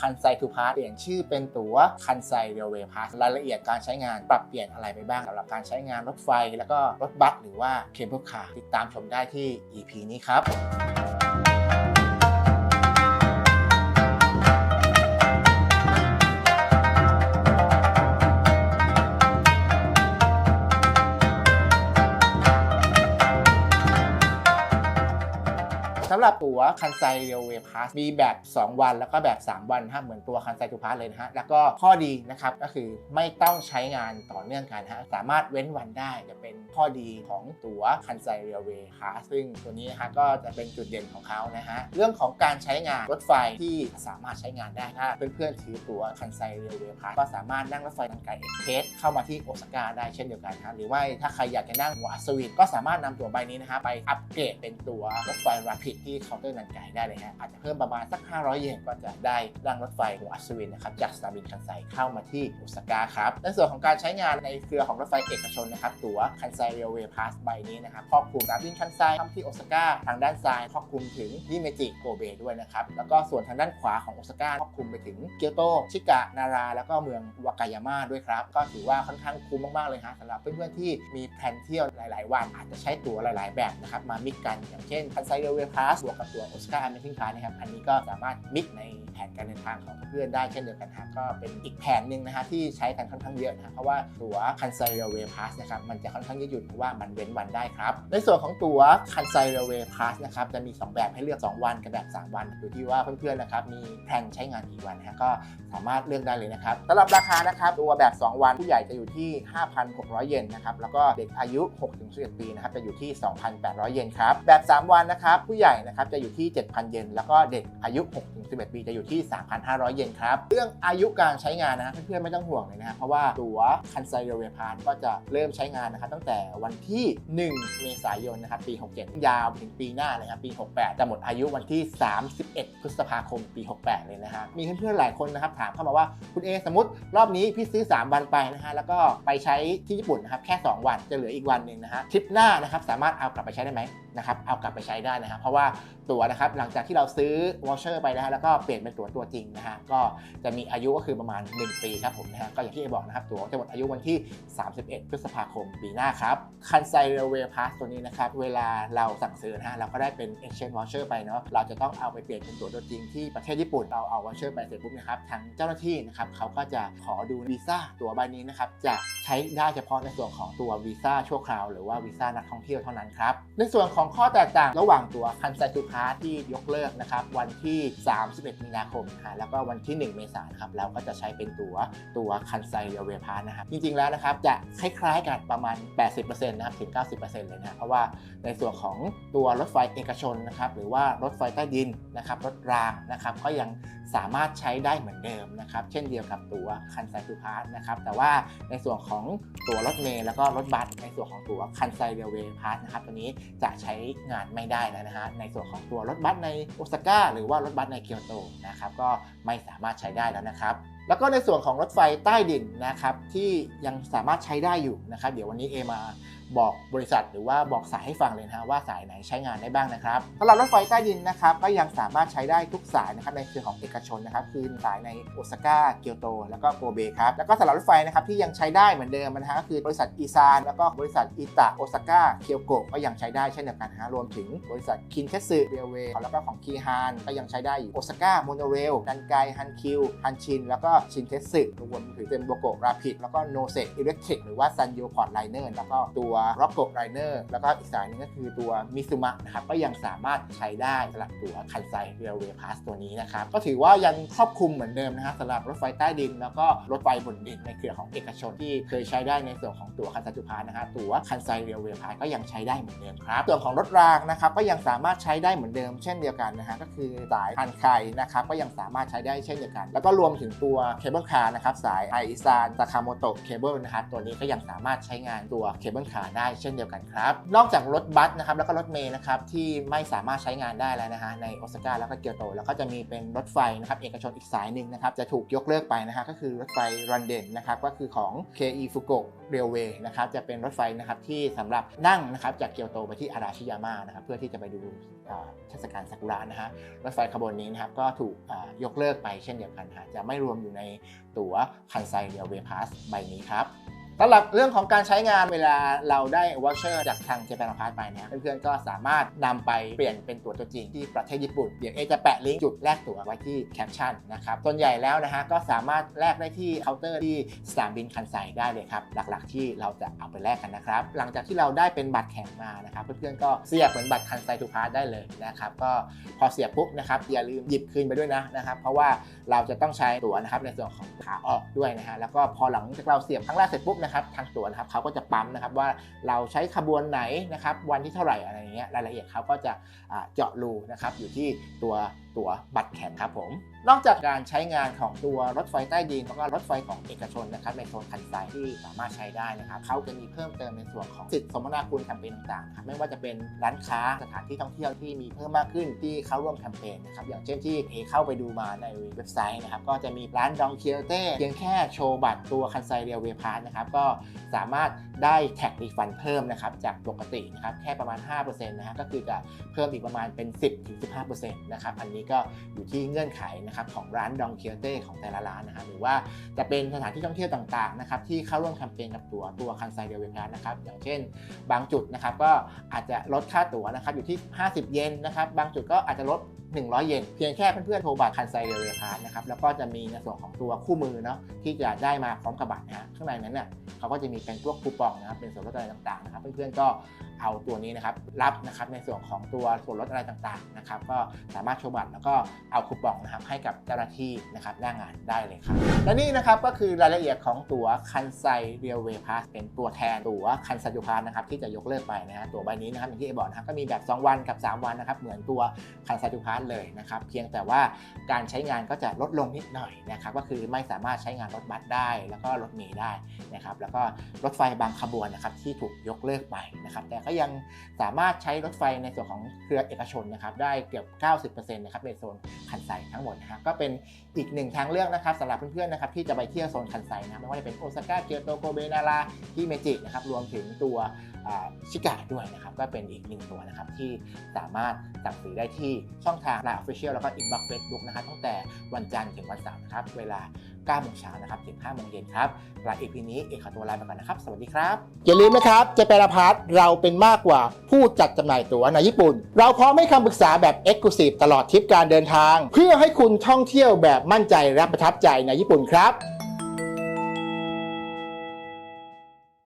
คันไซทูพาสเปลี่ยนชื่อเป็นตั๋วคันไซเรลเวย์พาสรายละเอียดการใช้งานปรับเปลี่ยนอะไรไปบ้างสำหรับการใช้งานรถไฟ แล้วก็รถบัสหรือว่าเคเบิลคาร์ติดตามชมได้ที่ EP นี้ครับำหรับตั๋วคันไซเรลเวย์พาสมีแบบ 2 วันแล้วก็แบบ 3 วันฮะเหมือนตัวคันไซทูพาสเลยนะฮะ แล้วก็ข้อดีนะครับก็คือไม่ต้องใช้งานต่อเนื่องกันฮะ สามารถเว้นวันได้จะเป็นข้อดีของตั๋วคันไซเรลเวย์พาสซึ่งตัวนี้นะฮะก็จะเป็นจุดเด่นของเขานะฮะ เรื่องของการใช้งานรถไฟที่สามารถใช้งานได้ถ้าเพื่อนๆถือตั๋วคันไซเรลเวย์พาสก็สามารถนั่งรถไฟทางไกลเอ็กเพรสเข้ามาที่โอซาก้าได้เช่นเดียวกันฮะหรือว่าถ้าใครอยากจะนั่งหัวอัศวินก็สามารถนำตั๋วใบนี้นะฮะไปอัปเกรดเป็นตั๋วรถไฟราพิดทีที่เคาน์เตอร์นันไกได้เลยฮะอาจจะเพิ่มประมาณสัก 500 เยนก็จะได้นั่งรถไฟหัวอัศวินนะครับจากสนามบินคันไซเข้ามาที่โอซาก้าครับในส่วนของการใช้งานในเครือของรถไฟเอกชนนะครับตั๋วคันไซเรลเวย์พาสใบนี้นะครับครอบคลุมสนามบินคันไซเข้าที่โอซาก้าทางด้านซ้ายครอบคลุมถึงฮิเมจิโกเบด้วยนะครับแล้วก็ส่วนทางด้านขวาของโอซาก้าครอบคลุมไปถึงเกียวโตชิกะนารา แล้วก็เมืองวากายาม่าด้วยครับก็ถือว่าค่อนข้างคุ้มมากๆเลยฮะสำหรับเพื่อนๆที่มีแผนเที่ยวหลาย ๆ วันอาจจะใช้ตั๋วหลาย ๆ แบบนะครับมามิกกันอย่างเช่นคันไซเรลเวย์พาสบวกกับตัวโอซาก้า Amazing Pass นะครับอันนี้ก็สามารถมิกในแผนการเดินทางของเพื่อนได้เช่นเดียวกันฮะก็เป็นอีกแผนหนึ่งนะฮะที่ใช้กันค่อนข้างเยอะนะเพราะว่าตั๋วคันไซเรเวพาสนะครับมันจะค่อนข้างยืดหยุ่นเพราะว่ามันเว้นวันได้ครับในส่วนของตั๋วคันไซเรเวพาสนะครับจะมี 2 แบบให้เลือก 2 วันกับแบบ 3 วันอยู่ที่ว่าเพื่อนๆนะครับมีแผนใช้งานกี่วันนะฮะก็สามารถเลือกได้เลยนะครับสำหรับราคานะครับตัวแบบ 2 วันผู้ใหญ่จะอยู่ที่ 5,600 เยนนะครับแล้วก็เด็กอายุ 6-11 ปีนะครับจะอยู่ที่ 2,800 เยนครับแบบ 3 วันนะครับผู้ใหญ่นะครับจะอยู่ที่ 7,000 เยนแล้วก็เด็กอายุ 6-11 ปีจะอยู่ที่ 3,500 เยนครับ เรื่องอายุการใช้งานนะฮะเพื่อนๆไม่ต้องห่วงเลยนะครับเพราะว่าตั๋วคันไซเรเวพานก็จะเริ่มใช้งานนะครับตั้งแต่วันที่ 1 เมษายนนะครับปี 67 ยาวถึงปีหน้าเลยครับปี 68 จะหมดอายุวันที่ 31 พฤษภาคมปี 68 เลยนะฮะมีเพื่อนๆหลายคนนะครับถามเข้ามาว่าคุณเอสมมติรอบนี้พี่ซื้อ 3 วันไปนะฮะแล้วก็ไปใช้ที่ญี่ปุ่นนะครับแค่ 2 วันจะเหลืออีกวันหนึ่งนะฮะทริปหน้านะครับสามารถเอากลับไปใช้ได้ไหมนะครับเอากลับไปใช้ได้นะครับเพราะว่าตั๋วนะครับหลังจากที่เราซื้อวอชเชอร์ไปนะฮะแล้วก็เปลี่ยนเป็นตั๋วตัวจริงนะฮะก็จะมีอายุก็คือประมาณ 1 ปีครับผมนะฮะก็อย่างที่เอบอกนะครับตั๋วจะหมดอายุวันที่ 31 พฤษภาคมปีหน้าครับคันไซเรลเวย์พาสตัวนี้นะครับเวลาเราสั่งซื้อนะฮะเราก็ได้เป็น exchange voucher ไปเนาะเราจะต้องเอาไปเปลี่ยนเป็นตั๋วตัวจริงที่ประเทศญี่ปุ่นเราเอา voucher ไปเสร็จปุ๊บนะครับทางเจ้าหน้าที่นะครับเขาก็จะขอดูวีซ่าตั๋วใบนี้นะครับจะใช้ได้เฉพาะในส่วนของตัววีซ่าชั่วคราวหรือว่าวีซ่านักท่องเที่ยวเท่านั้นครับในส่วนของข้อแตกต่างระหว่างตัวคันไซทูพาสที่ยกเลิกนะครับวันที่ 31 มีนาคมนะฮะแล้วก็วันที่ 1 เมษายนครับเราก็จะใช้เป็นตัวตัวคันไซเรเวพาสนะครับจริงๆแล้วนะครับจะคล้ายๆกันประมาณ 80%นะครับถึง 90%เลยนะเพราะว่าในส่วนของตัวรถไฟเอกชนนะครับหรือว่ารถไฟใต้ดินนะครับรถรางนะครับก็ยัง สามารถใช้ได้เหมือนเดิมนะครับ เช่นเดียวกับตัวคันไซทูพาสนะครับ แต่ว่าในส่วนของตัวรถเมล์แล้วก็รถบัสในส่วนของตัวคันไซเรลเวพาสนะครับตัวนี้จะใช้งานไม่ได้แล้วนะฮะในส่วนของตัวรถบัสในโอซาก้าหรือว่ารถบัสในเกียวโตนะครับก็ไม่สามารถใช้ได้แล้วนะครับแล้วก็ในส่วนของรถไฟใต้ดินนะครับที่ยังสามารถใช้ได้อยู่นะครับ เดี๋ยววันนี้เอมา บอกบริษัทหรือว่าบอกสายให้ฟังเลยนะฮะว่าสายไหนใช้งานได้บ้างนะครับสำหรับรถไฟใต้ดินนะครับก็ยังสามารถใช้ได้ทุกสายนะครับในเครือของเอกชนนะครับคือสายในโอซาก้าเกียวโต แล้วก็โกเบครับแล้วก็สำหรับรถไฟนะครับที่ยังใช้ได้เหมือนเดิมนะฮะก็คือบริษัทอีซานแล้วก็บริษัทอิตะโอซาก้าเคียวโกะก็ยังใช้ได้เช่นเดียวกันฮะรวมถึงบริษัทคินเทสึเรลเวย์แล้วก็ของคีฮานก็ยังใช้ได้อยู่โอซาก้าโมโนเรลดันไกฮันคิวฮันชินแล้วก็ชินเทสึรวมถึงเป็นโบโกราพิดแล้วก็โนเซอิเล็กทริกหรือว่าซันโยพอร์ตไลเนอร์แล้วก็ตัวร็อกโกไลเนอร์แล้วก็อีกสายนึงก็คือตัวมิซูมะนะครับก็ยังสามารถใช้ได้สำหรับตัวคันไซเรลเวย์พาสตัวนี้นะครับก็ถือว่ายังครอบคลุมเหมือนเดิมนะฮะสำหรับรถไฟใต้ดิน แล้วก็รถไฟบนดินในเครือของเอกชนที่เคยใช้ได้ในส่วนของตัวคันไซจุพาสนะฮะตัวคันไซเรลเวย์พาสก็ยังใช้ได้เหมือนเดิมครับส่วนของรถรางนะครับก็ยังสามารถใช้ได้เหมือนเดิม เช่นเดียวกันนะฮะก็คือสายคันไคนะครับก็ยังสามารถใช้ได้เช่นเดียวกัน แล้วก็รวมถึงตัวเคเบิลคาร์นะครับสายไอซานตาคาโมโตะเคเบิลนะครับตัวนี้ก็ยังสามารถใช้งานตัวเคเบิลคาร์ได้เช่นเดียวกันครับ นอกจากรถบัสนะครับแล้วก็รถเมล์นะครับที่ไม่สามารถใช้งานได้แล้วนะฮะในโอซาก้าแล้วก็เกียวโต แล้วก็จะมีเป็นรถไฟนะครับเอกชนอีกสายหนึ่งนะครับจะถูกยกเลิกไปนะฮะก็คือรถไฟรันเดนนะครับก็คือของ KE Fugo Railway นะครับจะเป็นรถไฟนะครับที่สำหรับนั่งนะครับจากเกียวโตไปที่อาราชิยาม่านะครับเพื่อที่จะไปดูเทศกาลซากุระนะฮะรถไฟขบวนนี้นะครับก็ถูกยกเลิกไปเช่นเดียวกันฮะจะไม่รวมอยู่ในตั๋วคันไซเรลเวพาสใบนี้ครับ สำหรับเรื่องของการใช้งานเวลาเราได้วอชเชอร์จากทางเจแปนพาร์ทไปนะเพื่อนๆก็สามารถนำไปเปลี่ยนเป็นตั๋วตัวจริงที่ประเทศญี่ปุ่น เดี๋ยวเอจะแปะลิงก์จุดแลกตั๋วไว้ที่แคปชั่นนะครับส่วนใหญ่แล้วนะฮะก็สามารถแลกได้ที่เคาน์เตอร์ที่สนามบินคันไซได้เลยครับ หลักๆที่เราจะเอาไปแลกกันนะครับ หลังจากที่เราได้เป็นบัตรแข่งมานะครับ เพื่อนๆก็เสียบเหมือนบัตรคันไซทูพาร์ได้เลยนะครับก็พอเสียบปุ๊บนะครับอย่าลืมหยิบคืนไปด้วยนะนะครับเพราะว่าเราจะต้องใช้ตั๋วนะครับในส่วนของขาออกด้วยนะฮะแล้วก็พอหลังจากเราเสียบครั้งแรกเสร็จปุ๊บนะครับทางตัวนะครับเขาก็จะปั๊มนะครับว่าเราใช้ขบวนไหนนะครับวันที่เท่าไหร่อะไรอย่างเงี้ยรายละเอียดเขาก็จะเจาะรูนะครับอยู่ที่ตัวตัวบัตรแข่งครับผมนอกจากการใช้งานของตัวรถไฟใต้ดินแล้วก็รถไฟของเอกชนนะครับในโซนคันไซที่สามารถใช้ได้นะครับเขาจะมีเพิ่มเติมในส่วนของสิทธิสมนาคุณแคมเปญต่างๆครับไม่ว่าจะเป็นร้านค้าสถานที่ท่องเที่ยวที่มีเพิ่มมากขึ้นที่เข้าร่วมแคมเปญนะครับอย่างเช่นที่เอเข้าไปดูมาในเว็บไซต์นะครับก็จะมีร้านดองเคียวเต้เพียงแค่โชว์บัตรตัวคันไซเรียลเวพาร์นะครับก็สามารถได้แท็กรีฟันเพิ่มนะครับจากปกตินะครับแค่ประมาณ 5%นะฮะก็คือจะเพิ่มอีกประมาณเป็น 10-15%นะครับอันนี้ก็อยู่ที่เงื่อนไขนะครับของร้านดองเคียเต้ของแต่ละร้านนะครับหรือว่าจะเป็นสถานที่ท่องเที่ยวต่างๆนะครับที่เข้าร่วมแคมเปญกับตัวตัวคันไซเดลเวพาร์นะครับอย่างเช่น บางจุดนะครับก็อาจจะลดค่าตั๋วนะครับอยู่ที่ 50 เยนนะครับบางจุดก็อาจจะลด 100 เยนเพียงแค่เพื่อนๆโทรบัตรคันไซเรเวพาร์นะครับแล้วก็จะมีในส่วนของตัวคู่มือเนาะที่จะได้มาพร้อมกับบัตรนะฮะข้างในนั้นเนี่ยเขาก็จะมีเป็นพวกคูปองนะครับเป็นส่วนลดอะไรต่างๆนะครับเพื่อนๆก็เอาตัวนี้นะครับรับนะครับในส่วนของตัวส่วนลดอะไรต่างๆนะครับก็สามารถโชว์บัตรแล้วก็เอาคูปองนะครับให้กับเจ้าหน้าที่นะครับหน้างานได้เลยครับและนี่นะครับก็คือรายละเอียดของตั๋วคันไซเรียลเวพาสเป็นตัวแทนตั๋วคันไซยูพาสนะครับที่จะยกเลิกไปนะฮะตั๋วใบนี้นะครับอย่างที่เอบอกนะครับก็มีแบบ 2 วันกับ 3 วันนะครับเหมือนตัวคันไซยูพาสเลยนะครับเพียงแต่ว่าการใช้งานก็จะลดลงนิดหน่อยนะครับก็คือไม่สามารถใช้งานรถบัสได้ แล้วก็รถเมล์ได้นะครับแล้วก็รถไฟบางขบวนนะครับที่ถูกยกเลิกไปนะครับแต่ก็ยังสามารถใช้รถไฟในส่วนของเครือเอกชนนะครับได้เกือบ 90%นะครับในโซนคันไซทั้งหมดนะฮะก็เป็นอีกหนึ่งทางเลือกนะครับสำหรับเพื่อนๆนะครับที่จะไปเที่ยวโซนคันไซนะไม่ว่าจะเป็นโอซาก้าเกียวโตโกเบนาราฮิเมจินะครับรวมถึงตัวชิกะด้วยนะครับก็เป็นอีกหนึ่งตัวนะครับที่สามารถสั่งซื้อได้ที่ช่องทางไลน์ออฟฟิเชียลแล้วก็อินบ็อกซ์เฟซบุ๊กนะครับตั้งแต่วันจันทร์ถึงวันเสาร์นะครับเวลา9โมงเช้านะครับถึง5โมงเย็นครับหลังอีพีนี้เอกขอตัวลาไปก่อนนะครับ สวัสดีครับ อย่าลืมนะครับเจแปนพาร์ทเราเป็นมากกว่าผู้จัดจำหน่ายตั๋วในญี่ปุ่น เราพร้อมให้คำปรึกษาแบบ e x c l u s i v e ตลอดทริปการเดินทาง เพื่อให้คุณท่องเที่ยวแบบมั่นใจและประทับใจในญี่ปุ่นครับ